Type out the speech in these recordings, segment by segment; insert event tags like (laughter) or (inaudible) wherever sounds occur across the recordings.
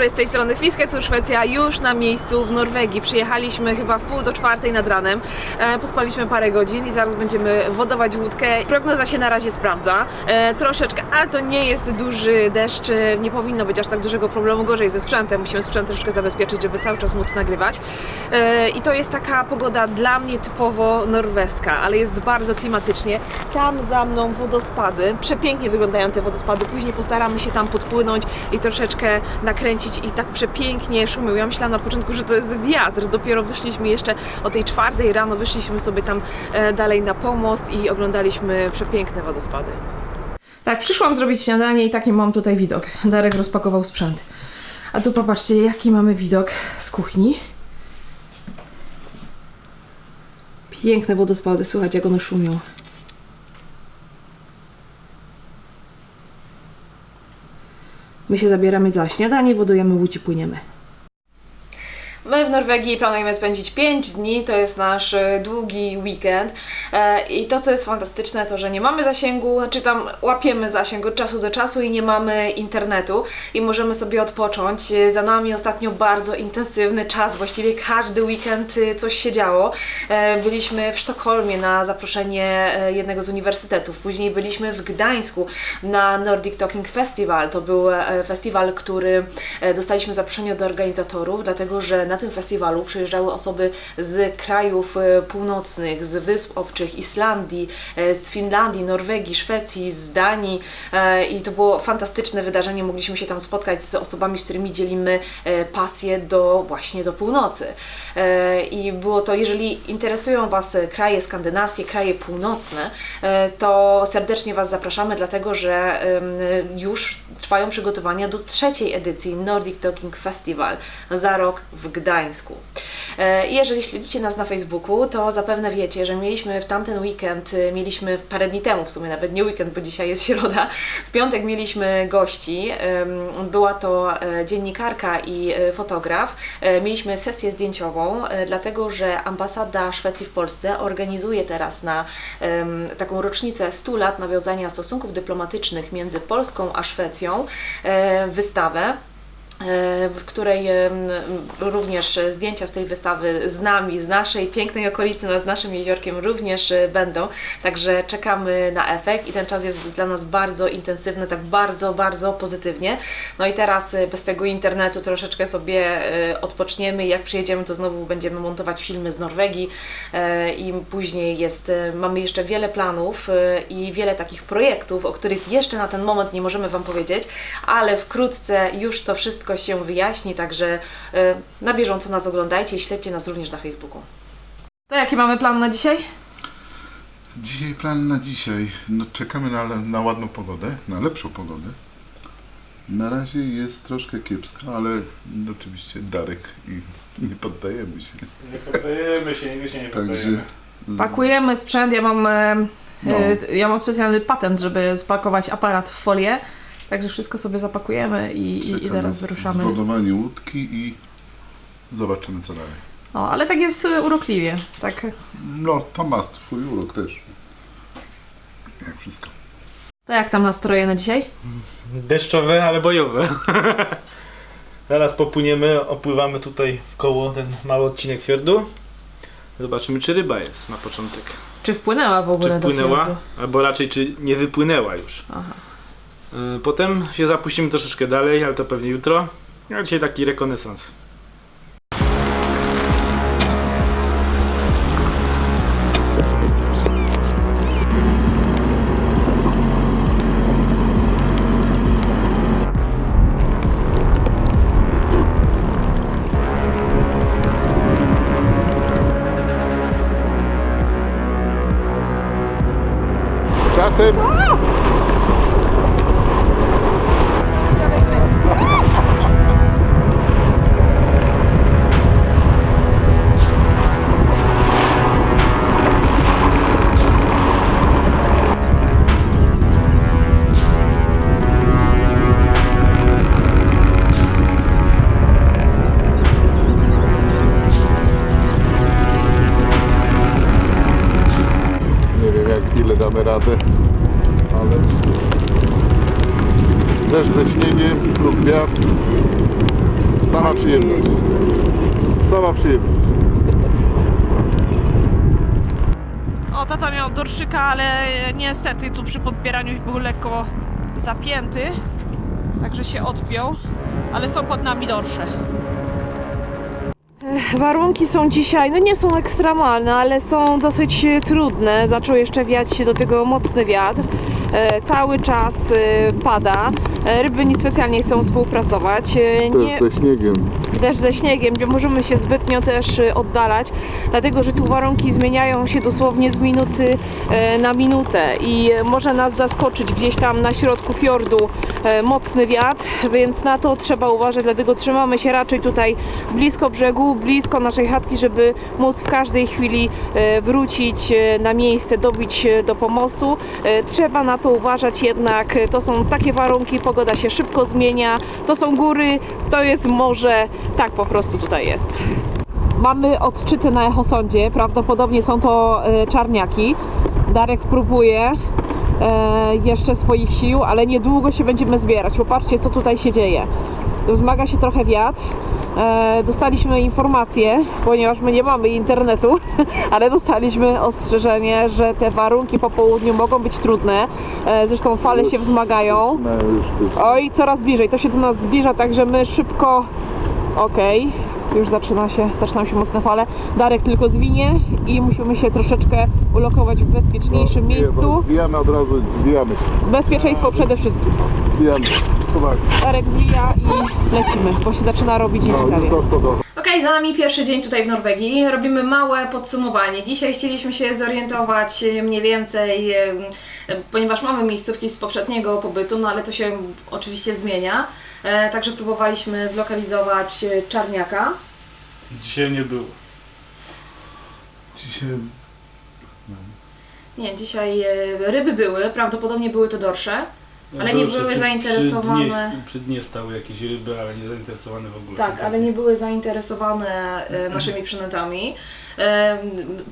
Dobry, z tej strony Fiske, tu Szwecja, już na miejscu w Norwegii. Przyjechaliśmy chyba w pół do czwartej nad ranem. E, pospaliśmy parę godzin i zaraz będziemy wodować łódkę. Prognoza się na razie sprawdza. E, troszeczkę, ale to nie jest duży deszcz, e, nie powinno być aż tak dużego problemu. Gorzej ze sprzętem, musimy sprzęt troszeczkę zabezpieczyć, żeby cały czas móc nagrywać. E, I to jest taka pogoda dla mnie typowo norweska, ale jest bardzo klimatycznie. Tam za mną wodospady. Przepięknie wyglądają te wodospady. Później postaramy się tam podpłynąć i troszeczkę nakręcić i tak przepięknie szumią. Ja myślałam na początku, że to jest wiatr. Dopiero wyszliśmy jeszcze o tej czwartej rano, wyszliśmy sobie tam e, dalej na pomost i oglądaliśmy przepiękne wodospady. Tak, przyszłam zrobić śniadanie i taki mam tutaj widok. Darek rozpakował sprzęt. A tu popatrzcie, jaki mamy widok z kuchni. Piękne wodospady, słychać jak one szumią. My się zabieramy za śniadanie, wodujemy łódź i płyniemy. My w Norwegii planujemy spędzić 5 dni, to jest nasz e, długi weekend E, i to co jest fantastyczne to, że nie mamy zasięgu, czy tam łapiemy zasięg od czasu do czasu i nie mamy internetu i możemy sobie odpocząć. E, Za nami ostatnio bardzo intensywny czas, właściwie każdy weekend coś się działo. Byliśmy w Sztokholmie na zaproszenie jednego z uniwersytetów, później byliśmy w Gdańsku na Nordic Talking Festival. To był festiwal, który dostaliśmy zaproszenie od organizatorów, dlatego że na tym festiwalu przyjeżdżały osoby z krajów e, północnych, z Wysp Owczych, Islandii, e, z Finlandii, Norwegii, Szwecji, z Danii e, i to było fantastyczne wydarzenie. Mogliśmy się tam spotkać z osobami, z którymi dzielimy pasję do właśnie do północy. I było to, jeżeli interesują Was kraje skandynawskie, kraje północne, to serdecznie Was zapraszamy, dlatego że już trwają przygotowania do trzeciej edycji Nordic Talking Festival za rok w Gdańsku. E, I jeżeli śledzicie nas na Facebooku, to zapewne wiecie, że mieliśmy w tamten weekend, e, mieliśmy parę dni temu w sumie, nawet nie weekend, bo dzisiaj jest środa, w piątek mieliśmy gości. Była to e, dziennikarka i fotograf. Mieliśmy sesję zdjęciową, dlatego że ambasada Szwecji w Polsce organizuje teraz na taką rocznicę 100 lat nawiązania stosunków dyplomatycznych między Polską a Szwecją wystawę w której em, również zdjęcia z tej wystawy z nami, z naszej pięknej okolicy nad naszym jeziorkiem również e, będą. Także czekamy na efekt i ten czas jest dla nas bardzo intensywny, tak bardzo, bardzo pozytywnie. No i teraz e, bez tego internetu troszeczkę sobie e, odpoczniemy jak przyjedziemy to znowu będziemy montować filmy z Norwegii e, i później jest, e, mamy jeszcze wiele planów e, i wiele takich projektów, o których jeszcze na ten moment nie możemy Wam powiedzieć, ale wkrótce już to wszystko się wyjaśni, także e, na bieżąco nas oglądajcie i śledźcie nas również na Facebooku. To jaki mamy plan na dzisiaj? Dzisiaj plan na dzisiaj. No, czekamy na, na ładną pogodę, na lepszą pogodę. Na razie jest troszkę kiepska, ale oczywiście Darek i nie poddajemy się. Nie poddajemy się, nigdy się nie Także poddajemy. z- Pakujemy sprzęt, ja mam, e, No. e, ja mam specjalny patent, żeby spakować aparat w folię, także wszystko sobie zapakujemy i, i, i teraz wyruszamy. zwodowanie łódki i zobaczymy co dalej. O, ale tak jest e, urokliwie, tak No, to ma twój urok też. Jak wszystko. To jak tam nastroje na dzisiaj? Deszczowe, ale bojowe. (laughs) Zaraz popłyniemy, opływamy tutaj w koło ten mały odcinek fiordu. Zobaczymy, czy ryba jest na początek. Czy wpłynęła w ogóle Czy wpłynęła, do fiordu? albo raczej czy nie wypłynęła już. Aha. Y, Potem się zapuścimy troszeczkę dalej, ale to pewnie jutro. A dzisiaj taki rekonesans. Radę, ale deszcz ze śniegiem plus wiatr Sama przyjemność. Sama przyjemność. O, tata miał dorszyka, ale niestety tu przy podbieraniu był lekko zapięty, także się odpiął, ale są pod nami dorsze. Warunki są dzisiaj, no nie są ekstremalne, ale są dosyć e, trudne. Zaczął jeszcze wiać do tego mocny wiatr. E, cały czas e, pada. E, ryby niespecjalnie chcą współpracować. Nie, ze śniegiem. też ze śniegiem, gdzie możemy się zbytnio też oddalać, dlatego że tu warunki zmieniają się dosłownie z minuty na minutę i może nas zaskoczyć gdzieś tam na środku fiordu mocny wiatr, więc na to trzeba uważać, dlatego trzymamy się raczej tutaj blisko brzegu, blisko naszej chatki, żeby móc w każdej chwili wrócić na miejsce, dobić do pomostu. Trzeba na to uważać jednak, e, to są takie warunki, pogoda się szybko zmienia, to są góry, to jest morze, tak po prostu tutaj jest. Mamy odczyty na echosądzie, prawdopodobnie są to e, czarniaki. Darek próbuje e, jeszcze swoich sił, ale niedługo się będziemy zbierać. Popatrzcie, co tutaj się dzieje. Wzmaga się trochę wiatr. E, dostaliśmy informację, ponieważ my nie mamy internetu, (laughs) ale dostaliśmy ostrzeżenie, że te warunki po południu mogą być trudne. E, zresztą fale się wzmagają. No. Oj, coraz bliżej. To się do nas zbliża, także my szybko. Okej, już zaczyna się, zaczynają się mocne fale. Darek tylko zwinie i musimy się troszeczkę ulokować w bezpieczniejszym miejscu. Zwijamy od razu, zwijamy się. Bezpieczeństwo przede wszystkim. Zwijamy. Darek zwija i lecimy, bo się zaczyna robić No, nieciekawie. Okej, za nami pierwszy dzień tutaj w Norwegii. Robimy małe podsumowanie. Dzisiaj chcieliśmy się zorientować e, mniej więcej, e, ponieważ mamy miejscówki z poprzedniego pobytu, no ale to się oczywiście zmienia. E, Także próbowaliśmy zlokalizować czarniaka. Dzisiaj nie było. Dzisiaj... Nie, dzisiaj ryby były, prawdopodobnie były to dorsze. Ale nie były zainteresowane- Przy dnie, przy dnie stały jakieś ryby, ale nie zainteresowane w ogóle. Tak, ale nie były zainteresowane e, naszymi przynętami. E,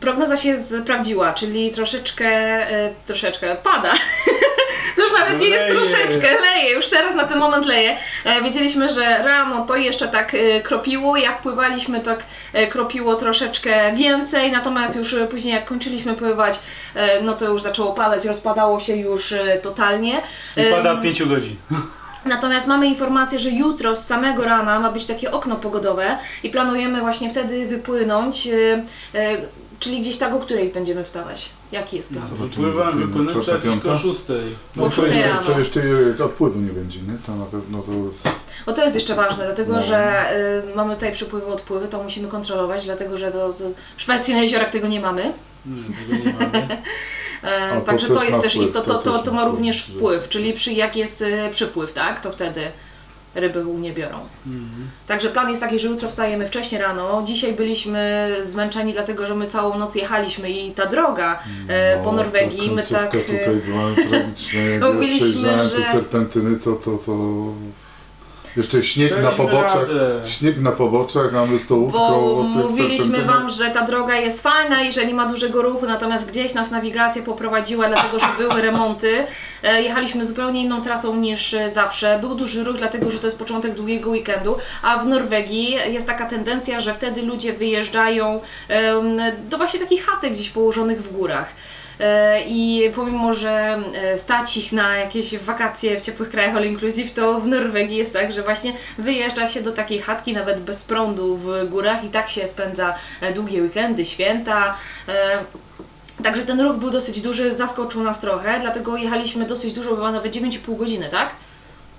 Prognoza się sprawdziła, czyli troszeczkę, e, troszeczkę pada. (laughs) Nawet nie jest Leje. troszeczkę, leje, już teraz na ten moment leje. E, Wiedzieliśmy, że rano to jeszcze tak e, kropiło, jak pływaliśmy tak e, kropiło troszeczkę więcej, natomiast już e, później jak kończyliśmy pływać, e, no to już zaczęło padać, rozpadało się już e, totalnie. I pada Em, 5 godzin. Natomiast mamy informację, że jutro z samego rana ma być takie okno pogodowe i planujemy właśnie wtedy wypłynąć, czyli gdzieś tak o której będziemy wstawać. Jaki jest plan? Wypłynę Czwarta, trzeba jakiś piąta? koło 6. Po to, szóstej jeszcze, rano. to jeszcze odpływu nie będzie, nie? To na pewno to... Bo to jest jeszcze ważne, dlatego No. że y, mamy tutaj przypływy, odpływy, to musimy kontrolować, dlatego że do, do w Szwecji na jeziorach tego nie mamy. Nie, tego nie mamy. (laughs) E, A to Także to, też jest ma też wpływ, istotne, to, to to, też to ma ma wpływ, również wpływ, czyli przy, jak jest y, przypływ, tak, to wtedy ryby nie biorą. Mhm. Także plan jest taki, że jutro wstajemy wcześnie rano. Dzisiaj byliśmy zmęczeni, dlatego że my całą noc jechaliśmy i ta droga e, po No, Norwegii, ta my tak. e, tutaj była tragiczna. Jak przejrzałem że- te serpentyny, to, to, to... Jeszcze śnieg na Daliśmy poboczach. radę. Śnieg na poboczach, a my z tą łódką Bo o tych mówiliśmy. Wam, że ta droga jest fajna i że nie ma dużego ruchu, natomiast gdzieś nas nawigacja poprowadziła, dlatego że były remonty. E, Jechaliśmy zupełnie inną trasą niż e, zawsze. Był duży ruch, dlatego że to jest początek długiego weekendu, a w Norwegii jest taka tendencja, że wtedy ludzie wyjeżdżają em, do właśnie takich chatek gdzieś położonych w górach. E, I pomimo, że e, stać ich na jakieś wakacje w ciepłych krajach all inclusive, to w Norwegii jest tak, że właśnie wyjeżdża się do takiej chatki nawet bez prądu w górach i tak się spędza e, długie weekendy, święta. Także ten ruch był dosyć duży, zaskoczył nas trochę, dlatego jechaliśmy dosyć dużo, chyba nawet 9,5 godziny, tak?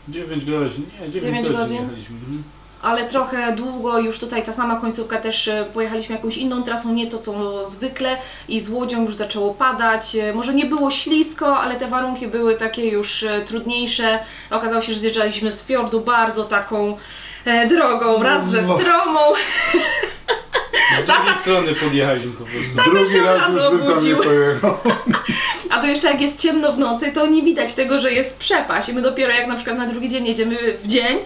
9 godzin, nie, 9, Dziewięć godzin, godzin? jechaliśmy. Mhm. Ale trochę długo już tutaj ta sama końcówka też e, pojechaliśmy jakąś inną trasą, nie to co zwykle i z łodzią już zaczęło padać. E, Może nie było ślisko, ale te warunki były takie już e, trudniejsze. Okazało się, że zjeżdżaliśmy z fiordu bardzo taką drogą, raz, że No. stromą. Z (laughs) drugiej strony podjechaliśmy po prostu. Drugi się raz już bym tam nie obudził. pojechał. (laughs) A to jeszcze jak jest ciemno w nocy, to nie widać tego, że jest przepaść. I my dopiero jak na przykład na drugi dzień jedziemy w dzień,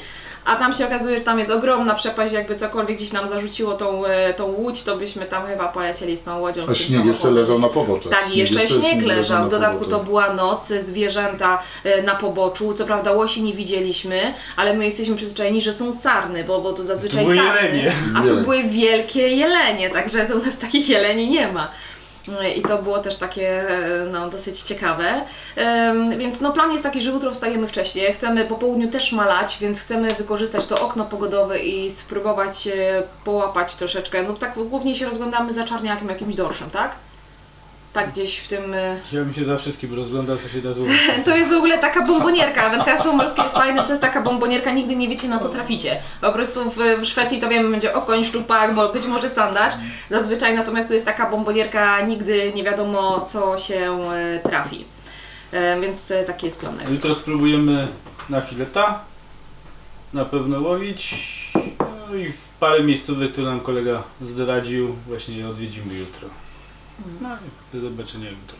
a tam się okazuje, że tam jest ogromna przepaść, jakby cokolwiek gdzieś nam zarzuciło tą, e, tą łódź, to byśmy tam chyba polecieli z tą łodzią. A z tym śnieg jeszcze samochodem. leżał na poboczach. Tak, i jeszcze śnieg leżał. W dodatku to była noc, zwierzęta e, na poboczu. Co prawda łosi nie widzieliśmy, ale my jesteśmy przyzwyczajeni, że są sarny, bo, bo to zazwyczaj były sarny. jelenie. A tu Jeleń. były wielkie jelenie, także to u nas takich jeleni nie ma. I to było też takie no, dosyć ciekawe. Więc no, plan jest taki, że jutro wstajemy wcześniej. Chcemy po południu też malać, więc chcemy wykorzystać to okno pogodowe i spróbować e, połapać troszeczkę. No tak głównie się rozglądamy za czarniakiem, jakimś dorszem, tak? Tak gdzieś w tym... e, Ja bym się za wszystkim rozglądał, co się da złożyć. (laughs) to jest w ogóle taka bombonierka. Wędkarstwo morskie jest fajne, to jest taka bombonierka, nigdy nie wiecie na co traficie. Po prostu w, Szwecji to wiemy, będzie okoń, szczupak, bo być może sandacz. Zazwyczaj natomiast tu jest taka bombonierka, nigdy nie wiadomo co się e, trafi. E, Więc taki jest plan. jutro. Jutro spróbujemy na fileta. Na pewno łowić. No i w parę miejscówek, które nam kolega zdradził, właśnie odwiedzimy jutro. No i do zobaczenia jutro.